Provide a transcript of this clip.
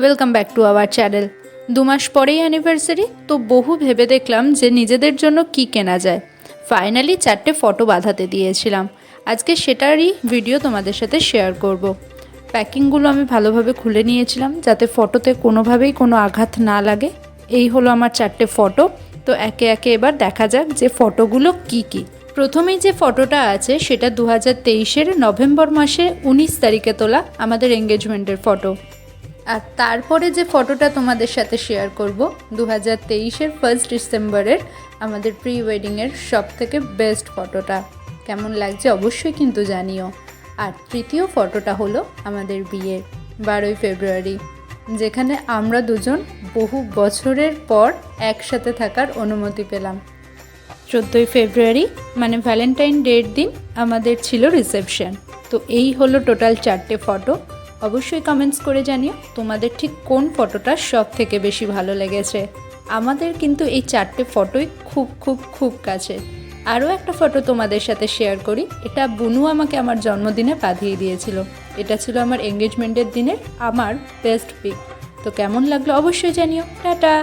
Welcome back to our channel দু মাস পরেই অ্যানিভার্সারি তো বহু ভেবে দেখলাম যে নিজেদের জন্য কি কেনা যায়। ফাইনালি চারটে ফটো বাঁধাতে দিয়েছিলাম। আজকে সেটারই ভিডিও তোমাদের সাথে শেয়ার করব। প্যাকিংগুলো আমি ভালোভাবে খুলে নিয়েছিলাম, যাতে ফটোতে কোনোভাবেই কোনো আঘাত না লাগে। এই হলো আমার চারটে ফটো তো একে একে এবার দেখা যাক যে ফটোগুলো কি কি। প্রথমেই যে ফটোটা আছে, সেটা দু হাজার নভেম্বর মাসে উনিশ তারিখে তোলা আমাদের এঙ্গেজমেন্টের ফটো আর তারপরে যে ফটোটা তোমাদের সাথে শেয়ার করব দু হাজার তেইশের ফার্স্ট ডিসেম্বরের আমাদের প্রি ওয়েডিংয়ের সব থেকে বেস্ট ফটোটা। কেমন লাগছে অবশ্যই কিন্তু জানিও। আর তৃতীয় ফটোটা হলো আমাদের বিয়ের বারোই ফেব্রুয়ারি, যেখানে আমরা দুজন বহু বছরের পর একসাথে থাকার অনুমতি পেলাম। চোদ্দোই ফেব্রুয়ারি মানে ভ্যালেন্টাইন ডের দিন, আমাদের ছিল রিসেপশন তো এই হলো টোটাল চারটে ফটো অবশ্যই কমেন্টস করে জানিও তোমাদের ঠিক কোন ফটোটা সব থেকে বেশি ভালো লেগেছে। আমাদের কিন্তু এই চারটে ফটোই খুব খুব খুব কাছে। আরও একটা ফটো তোমাদের সাথে শেয়ার করি, এটা বুনু আমাকে আমার জন্মদিনে বাঁধিয়ে দিয়েছিল। এটা ছিল আমার এঙ্গেজমেন্টের দিনের, আমার বেস্ট পিক তো কেমন লাগল অবশ্যই জানিও। টাটা!